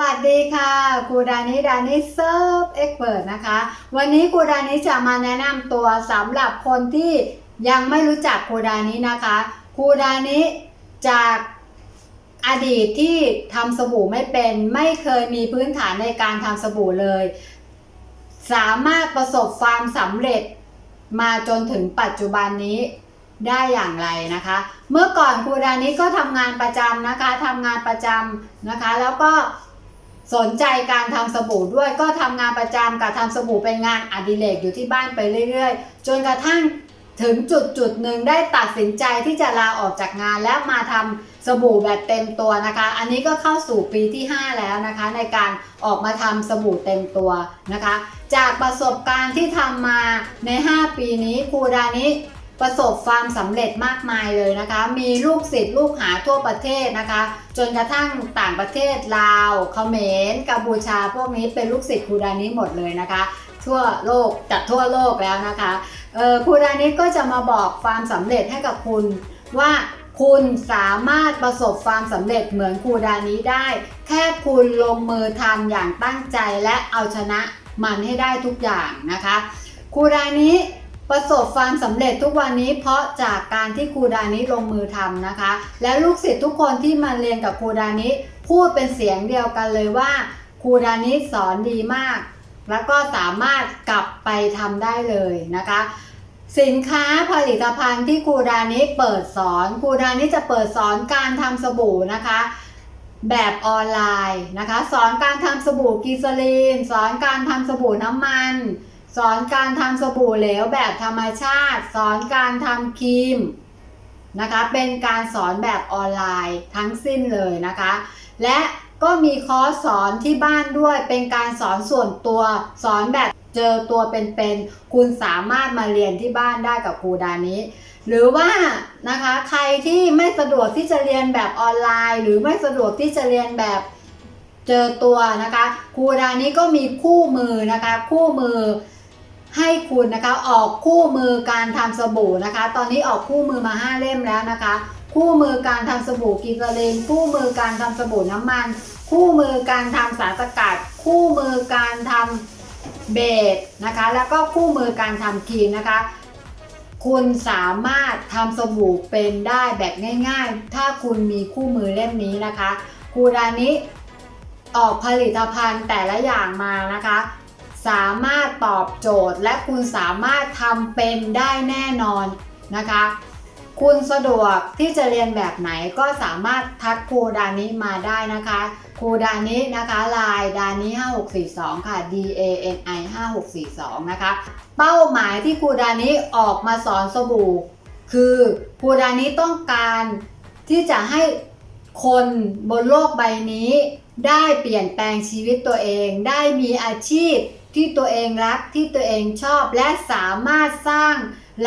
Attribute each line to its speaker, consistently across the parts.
Speaker 1: วัสดีค่ะครูดานิดานิเซิร์ฟเอ็กเปิดนะคะ วันนี้ครูดานิจะมาแนะนำตัวสำหรับคนที่ยังไม่รู้จักครูดานินะคะครูดานิจากอดีตที่ทำสบู่ไม่เป็น ไม่เคยมีพื้นฐานในการทำสบู่เลย สามารถประสบความสำเร็จมาจนถึงปัจจุบันนี้ได้อย่างไรนะคะ เมื่อก่อนครูดานิก็ทำงานประจำนะคะทำงานประจำนะคะ แล้วก็ สนใจการทำสบู่ด้วยก็ทำงานประจำกับทำสบู่เป็นงานอดิเรกอยู่ที่บ้านไปเรื่อยๆ จนกระทั่งถึงจุดจุดหนึ่งได้ตัดสินใจที่จะลาออกจากงานแล้วมาทำสบู่แบบเต็มตัวนะคะ อันนี้ก็เข้าสู่ปีที่ 5 แล้วนะคะ ในการออกมาทำสบู่เต็มตัวนะคะ จากประสบการณ์ที่ทำมาใน 5 ปีนี้ครูดานิ ประสบความสำเร็จมากมายเลยนะคะ มีลูกศิษย์ลูกหาทั่วประเทศนะคะ จนกระทั่งต่างประเทศลาวเขมรกัมพูชาพวกนี้เป็นลูกศิษย์ครูดานิหมดเลยนะคะ ทั่วโลกจากทั่วโลกแล้วนะคะครูดานิก็จะมาบอกความสำเร็จให้กับคุณว่าคุณสามารถประสบความสำเร็จเหมือนครูดานิได้ แค่คุณลงมือทำอย่างตั้งใจและเอาชนะมันให้ได้ทุกอย่างนะคะครูดานิ ประสบความสำเร็จทุกวันนี้เพราะจากการที่ครูดานิลงมือทำนะคะ และลูกศิษย์ทุกคนที่มาเรียนกับครูดานิพูดเป็นเสียงเดียวกันเลยว่าครูดานิสอนดีมาก แล้วก็สามารถกลับไปทำได้เลยนะคะสินค้าผลิตภัณฑ์ที่ครูดานิเปิดสอนครูดานิจะเปิดสอนการทำสบู่นะคะ แบบออนไลน์นะคะ สอนการทำสบู่กีซลีน สอนการทำสบู่น้ำมัน สอนการทำสบู่เหลวแบบธรรมชาติ สอนการทำครีมนะคะ เป็นการสอนแบบออนไลน์ทั้งสิ้นเลยนะคะ และก็มีคอร์สสอนที่บ้านด้วย เป็นการสอนส่วนตัวสอนแบบเจอตัวเป็นๆ คุณสามารถมาเรียนที่บ้านได้กับครูดานี้ หรือว่านะคะใครที่ไม่สะดวกที่จะเรียนแบบออนไลน์ หรือไม่สะดวกที่จะเรียนแบบเจอตัวนะคะ ครูดานี้ก็มีคู่มือนะคะ คู่มือ ให้คุณนะคะออกคู่มือการทำสบู่นะคะ ตอนนี้ออกคู่มือมา5เล่มแล้วนะคะ คู่มือการทำสบู่กีซาเลนคู่มือการทำสบู่น้ำมัน คู่มือการทำสารสกัด คู่มือการทำเบสนะคะ แล้วก็คู่มือการทำครีมนะคะ คุณสามารถทำสบู่เป็นได้แบบง่าย ๆ ถ้าคุณมีคู่มือเล่มนี้นะคะครูดานิออกผลิตภัณฑ์แต่ละอย่างมานะคะ สามารถตอบโจทย์ และคุณสามารถทำเป็นได้แน่นอนนะคะ คุณสะดวกที่จะเรียนแบบไหนก็สามารถทักครูดานิมาได้นะคะครูดานินะคะไลน์ดานิ5642 ค่ะ D A N I 5642 นะคะ เป้าหมายที่ครูดานิออกมาสอนสบู่ คือครูดานิต้องการที่จะให้คนบนโลกใบนี้ได้เปลี่ยนแปลงชีวิตตัวเอง ได้มีอาชีพ ที่ตัวเองรักที่ตัวเองชอบและสามารถสร้าง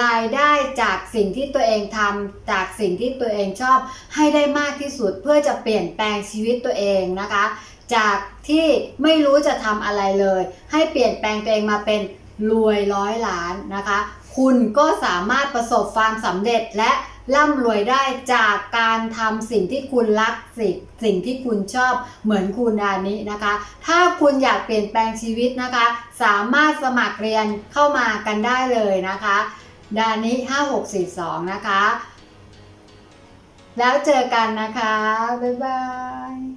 Speaker 1: รายได้จากสิ่งที่ตัวเองทำจากสิ่งที่ตัวเองชอบ ให้ได้มากที่สุดเพื่อจะเปลี่ยนแปลงชีวิตตัวเองนะคะ จากที่ไม่รู้จะทำอะไรเลย ให้เปลี่ยนแปลงตัวเองมาเป็นรวยร้อยล้านนะคะ คุณก็สามารถประสบความสำเร็จและร่ำรวยได้จากการทำสิ่งที่คุณรักสิ่งสิ่งที่คุณชอบเหมือนคุณดานินะคะ ถ้าคุณอยากเปลี่ยนแปลงชีวิตนะคะ สามารถสมัครเรียนเข้ามากันได้เลยนะคะ ดานิ5642 นะคะ แล้วเจอกันนะคะ บ๊ายบาย